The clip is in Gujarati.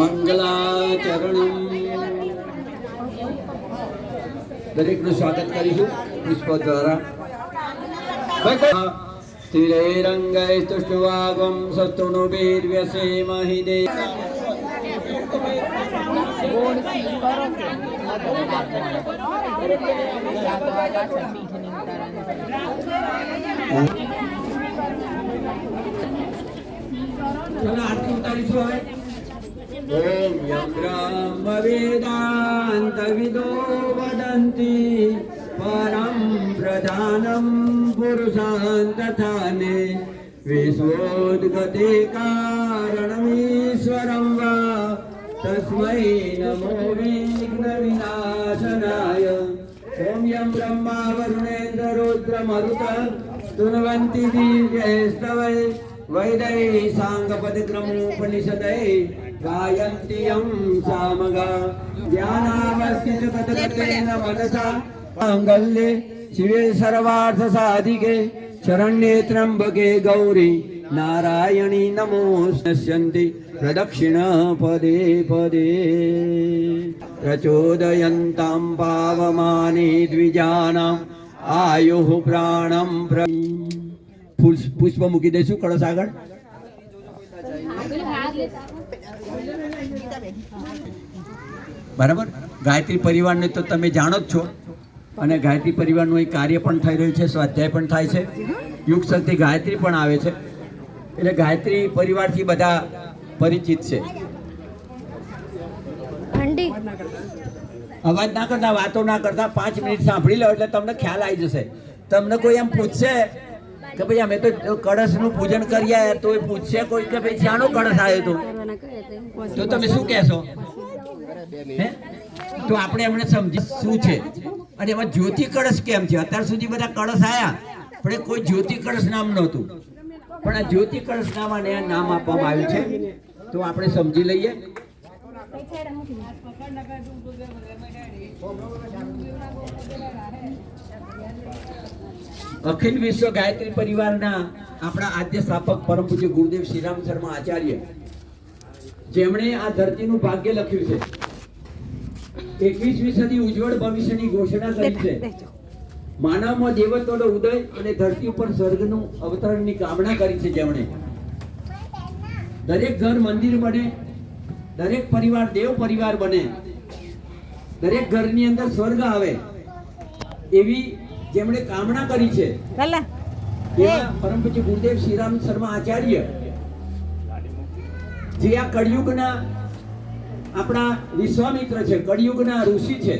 મંગલાચરણમ દરેકનું સ્વાગત કરીશું પુષ્પ દ્વારા. સ્થિરૈરંગૈ તુષ્ટવાગમ શત્રુનુભીર્વ્યસેમહિ દે. ચલો ઉતારીશું હવે ઓમ યમ બ્રહ્મ વેદાંત વિદો વદંતિ પરમ પ્રધાનમ પુરુષાં તથાને વિશ્વોદગતે કારણમીશ્વરમ વા તસ્મૈ નમો વિઘ્ન વિનાશનાય સૌમ્યમ બ્રહ્મા વરુણેન્દ્ર રુદ્ર મરુત તુન્વંતિ દિવ્યૈસ્તવૈ वैदै साङ्गपदक्रमोपनिषदै गायन्त्यं सामगा ज्ञानावस्थितपदकतेन मनसा माङ्गल्ये शिवे सर्वार्थसाधिके शरण्ये त्र्यम्बके गौरी नारायणी नमो नश्यन्ति प्रदक्षिणा पदे पदे प्रचोदयन्तां पावमाने द्विजानाम् आयुः प्राणं प्र પુષ્પ મૂકી દઈશું કળશ આગળ. બરાબર? ગાયત્રી પરિવારને તો તમે જાણો જ છો. અને ગાયત્રી પરિવારનું એક કાર્ય પણ થઈ રહ્યું છે સ્વાધ્યાય પણ થાય છે. યુગ શક્તિ ગાયત્રી પણ આવે છે. એટલે ગાયત્રી પરિવારથી બધા પરિચિત છે. અવાજ ના કરતા વાતો ના કરતા પાંચ મિનિટ સાંભળી લો એટલે તમને ખ્યાલ આવી જશે. તમને કોઈ એમ પૂછશે કે ભાઈ અમે તો કળશનું પૂજન કર્યા તો એ પૂછશે કોઈ કે ભાઈ શાનો કળશ આવ્યો તો? તો તમે શું કહેશો? તો આપણે એમને સમજી શું છે? અને એમાં જ્યોતિ કળશ કેમ છે? અત્યાર સુધી બધા કળશ આયા, પણ એ કોઈ જ્યોતિ કળશ નામ નહોતું. પણ આ જ્યોતિ કળશ નામ અને નામ આપવામાં આવ્યું છે. તો આપણે સમજી લઈએ. અખિલ વિશ્વ ગાયત્રી પરિવારના આપણા આદ્ય સ્થાપક પરમ પૂજ્ય ગુરુદેવ શ્રીરામ શર્મા આચાર્ય જેમણે આ ધરતીનું ભાગ્ય લખ્યું છે. એકવીસમી સદી ઉજ્જવળ ભવિષ્યની ઘોષણા કરી છે. માનવમાં દેવત્વનો ઉદય અને ધરતી ઉપર સ્વર્ગનું અવતરણની કામના કરી છે જેમણે. દરેક ઘર મંદિર બને દરેક પરિવાર દેવ પરિવાર બને. દરેક ઘરની અંદર સ્વર્ગ આવે. એવી જેમણે કામના કરી છે. પરમ પૂજ્ય ગુરુદેવ શ્રીરામ શર્મા આચાર્ય જે આ કળિયુગના આપણા વિશ્વામિત્ર છે કળિયુગના ઋષિ છે.